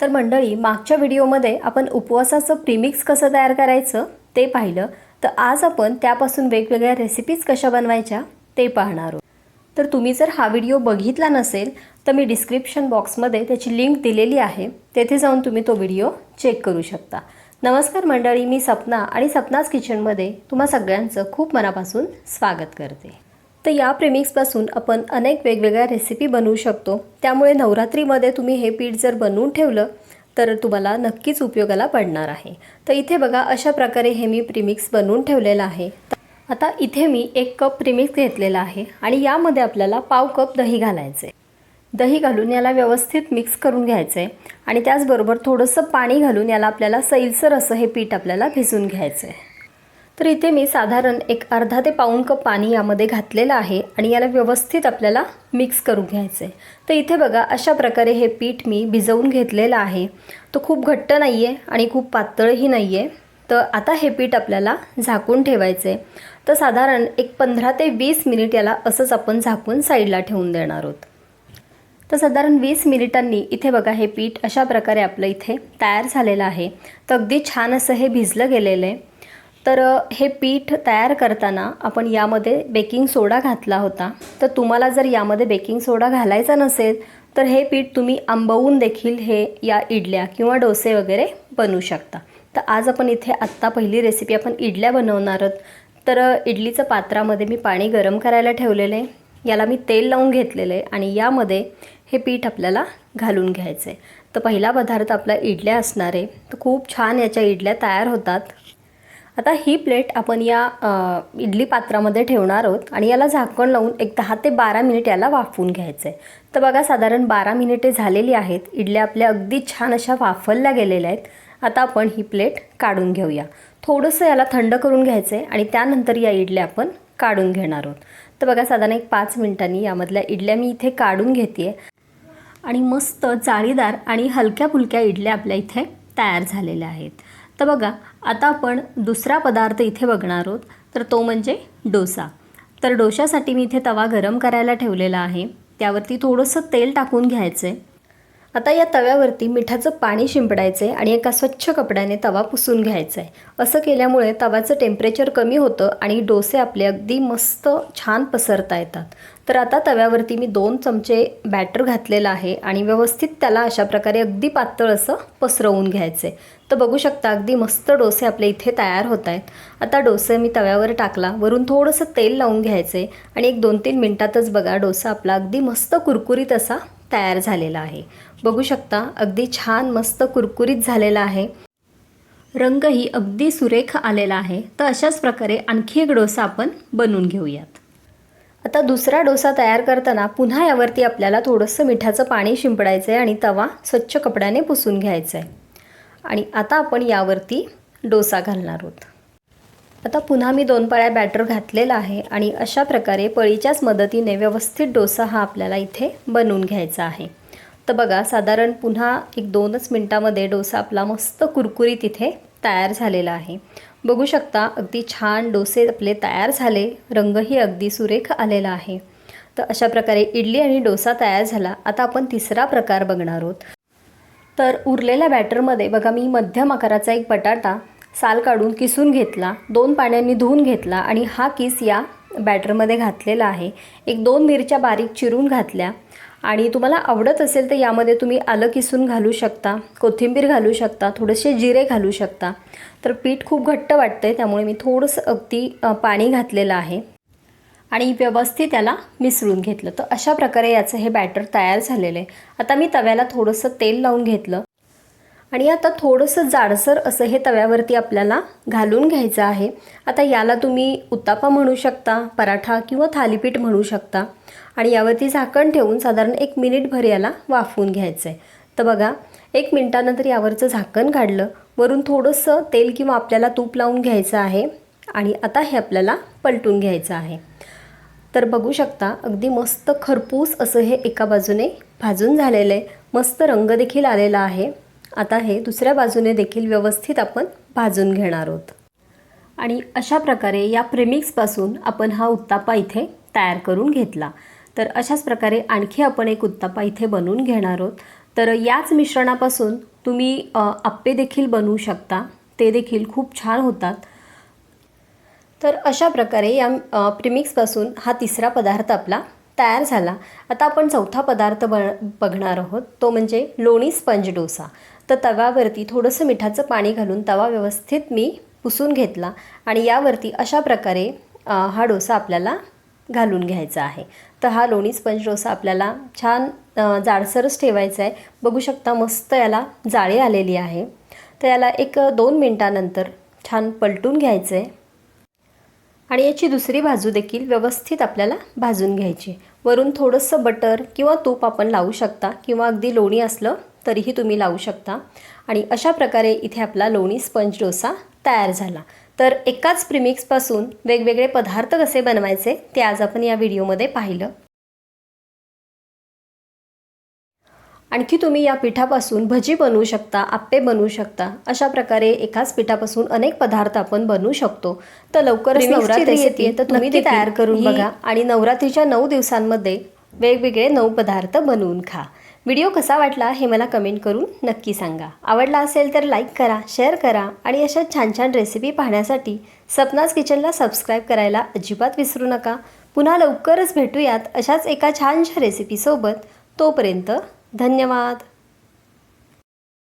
तर मंडळी मागच्या व्हिडिओमध्ये आपण उपवासाचं प्रीमिक्स कसं तयार करायचं ते पाहिलं. तर आज आपण त्यापासून वेगवेगळ्या रेसिपीज कशा बनवायच्या ते पाहणार आहोत. तर तुम्ही जर हा व्हिडिओ बघितला नसेल तर मी डिस्क्रिप्शन बॉक्समध्ये त्याची लिंक दिलेली आहे. तेथे जाऊन तुम्ही तो व्हिडिओ चेक करू शकता. नमस्कार मंडळी मी सपना आणि सपनाच किचनमध्ये तुम्हा सगळ्यांचं खूप मनापासून स्वागत करते. तर या प्रेमिक्सपासून आपण अनेक वेगवेगळ्या रेसिपी बनवू शकतो. त्यामुळे नवरात्रीमध्ये तुम्ही हे पीठ जर बनवून ठेवलं तर तुम्हाला नक्कीच उपयोगाला पडणार आहे. तर इथे बघा अशा प्रकारे हे मी प्रिमिक्स बनवून ठेवलेलं आहे. आता इथे मी एक कप प्रिमिक्स घेतलेला आहे आणि यामध्ये आपल्याला पाव कप दही घालायचे दही घालून याला व्यवस्थित मिक्स करून घ्यायचं आहे आणि त्याचबरोबर थोडंसं पाणी घालून याला आपल्याला सैलसर असं हे पीठ आपल्याला भिजून घ्यायचं आहे तर इथे मी साधारण एक अर्धा ते पाऊण कप पाणी यामध्ये घातलेलं आहे आणि याला व्यवस्थित आपल्याला मिक्स करून घ्यायचं आहे तर इथे बघा अशा प्रकारे हे पीठ मी भिजवून घेतलेलं आहे. तो खूप घट्ट नाही आहे आणि खूप पातळही नाही आहे तर आता हे पीठ आपल्याला झाकून ठेवायचं आहे तर साधारण एक पंधरा ते वीस मिनिट याला असंच आपण झाकून साईडला ठेवून देणार आहोत. तर साधारण वीस मिनिटांनी इथे बघा हे पीठ अशा प्रकारे आपलं इथे तयार झालेलं आहे. तर अगदी छान असं हे भिजलं गेलेलं आहे. तर हे पीठ तयार करताना आपण यामध्ये बेकिंग सोडा घातला होता. तर तुम्हाला जर यामध्ये बेकिंग सोडा घालायचा नसेल तर हे पीठ तुम्ही आंबवून देखील हे या इडल्या किंवा डोसे वगैरे बनवू शकता. तर आज आपण इथे आत्ता पहिली रेसिपी आपण इडल्या बनवणार आहोत. तर इडलीचं पात्रामध्ये मी पाणी गरम करायला ठेवलेलं आहे. याला मी तेल लावून घेतलेलं आहे आणि यामध्ये हे पीठ आपल्याला घालून घ्यायचं आहे तर पहिला पदार्थ आपला इडल्या असणार आहे. तर खूप छान याच्या इडल्या तयार होतात. आता ही प्लेट आपण या इडली पात्रामध्ये ठेवणार आहोत आणि याला झाकण लावून एक दहा ते बारा मिनिट याला वाफवून घ्यायचं आहे तर बघा साधारण बारा मिनिटे झालेली आहेत. इडल्या आपल्या अगदी छान अशा वाफवल्या गेलेल्या आहेत. आता आपण ही प्लेट काढून घेऊया. थोडंसं याला थंड करून घ्यायचं आहे आणि त्यानंतर या इडल्या आपण काढून घेणार आहोत. तर बघा साधारण एक पाच मिनिटांनी यामधल्या इडल्या मी इथे काढून घेते आणि मस्त जाळीदार आणि हलक्या फुलक्या इडल्या आपल्या इथे तयार झालेल्या आहेत. तर बघा आता आपण दुसरा पदार्थ इथे बघणार आहोत. तर तो म्हणजे डोसा. तर डोशासाठी मी इथे तवा गरम करायला ठेवलेला आहे. त्यावरती थोडंसं तेल टाकून घ्यायचं आहे आता या तव्यावरती मिठाचं पाणी शिंपडायचं आहे आणि एका स्वच्छ कपड्याने तवा पुसून घ्यायचा आहे असं केल्यामुळे तवाचं टेम्परेचर कमी होतं आणि डोसे आपले अगदी मस्त छान पसरता येतात. तर आता तव्यावरती मी दोन चमचे बॅटर घातलेलं आहे आणि व्यवस्थित त्याला अशा प्रकारे अगदी पातळ असं पसरवून घ्यायचं आहे तर बघू शकता अगदी मस्त डोसे आपले इथे तयार होत आहेत आता डोसे मी तव्यावर टाकला. वरून थोडंसं तेल लावून घ्यायचं आहे आणि एक दोन तीन मिनटातच बघा डोसा आपला अगदी मस्त कुरकुरीत असा तयार झालेला आहे. बघू शकता अगदी छान मस्त कुरकुरीत झालेला आहे. रंगही अगदी सुरेख आलेला आहे. तर अशाच प्रकारे आणखी एक डोसा आपण बनवून घेऊयात. आता दुसरा डोसा तयार करताना पुन्हा यावरती आपल्याला थोडंसं मिठाचं पाणी शिंपडायचं आहे आणि तवा स्वच्छ कपड्याने पुसून घ्यायचा आहे आणि आता आपण यावरती डोसा घालणार आहोत. आता पुन्हा मी दोन पळ्या बॅटर घातलेला आहे आणि अशा प्रकारे पळीच्याच मदतीने व्यवस्थित डोसा हा आपल्याला इथे बनवून घ्यायचा आहे. तर बघा साधारण पुन्हा एक दोनच मिनटामध्ये डोसा आपला मस्त कुरकुरीत इथे तयार झालेला आहे. बघू शकता अगदी छान डोसे आपले तयार झाले रंगही अगदी सुरेख आलेला आहे. तर अशा प्रकारे इडली आणि डोसा तयार झाला. आता आपण तिसरा प्रकार बघणार आहोत. तर उरलेल्या बॅटरमध्ये बघा मी मध्यम आकाराचा एक बटाटा साल काढून किसून घेतला दोन पाण्याने धुवून घेतला आणि हा किस या बॅटरमध्ये घातलेला आहे. एक दोन मिरच्या बारीक चिरून घातल्या. आणि तुम्हाला आवडत असेल तर यामध्ये तुम्ही आलं किसून घालू शकता कोथिंबीर घालू शकता थोडेसे जिरे घालू शकता. तर पीठ खूप घट्ट वाटतं आहे त्यामुळे मी थोडंसं अगदी पाणी घातलेलं आहे. आणि व्यवस्थित याला मिसळून घेतलं. तर अशा प्रकारे याचं हे बॅटर तयार झालेलं आहे. आता मी तव्याला थोडंसं तेल लावून घेतलं. आणि आता थोडंसं जाडसर असं हे तव्यावरती आपल्याला घालून घ्यायचं आहे. आता याला तुम्ही उत्तापा म्हणू शकता पराठा किंवा थालीपीठ म्हणू शकता. आणि यावरती झाकण ठेवून साधारण एक मिनिटभर याला वाफवून घ्यायचं आहे तर बघा एक मिनटानंतर यावरचं झाकण काढलं. वरून थोडंसं तेल किंवा आपल्याला तूप लावून घ्यायचं आहे. आणि आता हे आपल्याला पलटून घ्यायचं आहे. तर बघू शकता अगदी मस्त खरपूस असं हे एका बाजूने भाजून झालेलं आहे. मस्त रंग देखील आलेला आहे. आता हे दुसऱ्या बाजूने देखील व्यवस्थित आपण भाजून घेणार आहोत. आणि अशा प्रकारे या प्रेमिक्सपासून आपण हा उत्तापा इथे तयार करून घेतला. तर अशाच प्रकारे आणखी आपण एक उत्तापा इथे बनवून घेणार आहोत. तर याच मिश्रणापासून तुम्ही आप्पे देखील बनवू शकता. ते देखील खूप छान होतात. तर अशा प्रकारे या प्रिमिक्सपासून हा तिसरा पदार्थ आपला तयार झाला. आता आपण चौथा पदार्थ ब बघणार आहोत. तो म्हणजे लोणी स्पंज डोसा. तर तव्यावरती थोडंसं मिठाचं पाणी घालून तवा व्यवस्थित मी पुसून घेतला आणि यावरती अशा प्रकारे हा डोसा आपल्याला घालून घ्यायचा आहे. तर हा लोणी स्पंज डोसा आपल्याला छान जाडसरच ठेवायचा आहे. बघू शकता मस्त याला जाळी आलेली आहे. तर याला एक दोन मिनटानंतर छान पलटून घ्यायचं आहे आणि याची दुसरी बाजू देखील व्यवस्थित आपल्याला भाजून घ्यायची. वरून थोडंसं बटर किंवा तूप आपण लावू शकता किंवा अगदी लोणी असलं तरीही तुम्ही लावू शकता. आणि अशा प्रकारे इथे आपला लोणी स्पंज डोसा तयार झाला. तर एकाच प्रिमिक्सपासून वेगवेगळे पदार्थ कसे बनवायचे ते आज आपण या व्हिडिओमध्ये पाहिलं. आणखी तुम्ही या पिठापासून भजी बनवू शकता आप्पे बनवू शकता अशा प्रकारे एकाच पिठापासून अनेक पदार्थ आपण बनवू शकतो. तर लवकरच ची नवरात्री येते तर तुम्ही ती तयार करून बघा. आणि नवरात्रीच्या नऊ दिवसांमध्ये वेगवेगळे नऊ पदार्थ बनवून खा. व्हिडिओ कसा वाटला हे मला कमेंट करून नक्की सांगा. आवडला असेल तर लाईक करा शेअर करा आणि अशा छान छान रेसिपी पाहण्यासाठी सपनाज किचनला सबस्क्राईब करायला अजिबात विसरू नका. पुन्हा लवकरच भेटूयात अशाच एका छानशा रेसिपीसोबत तोपर्यंत धन्यवाद.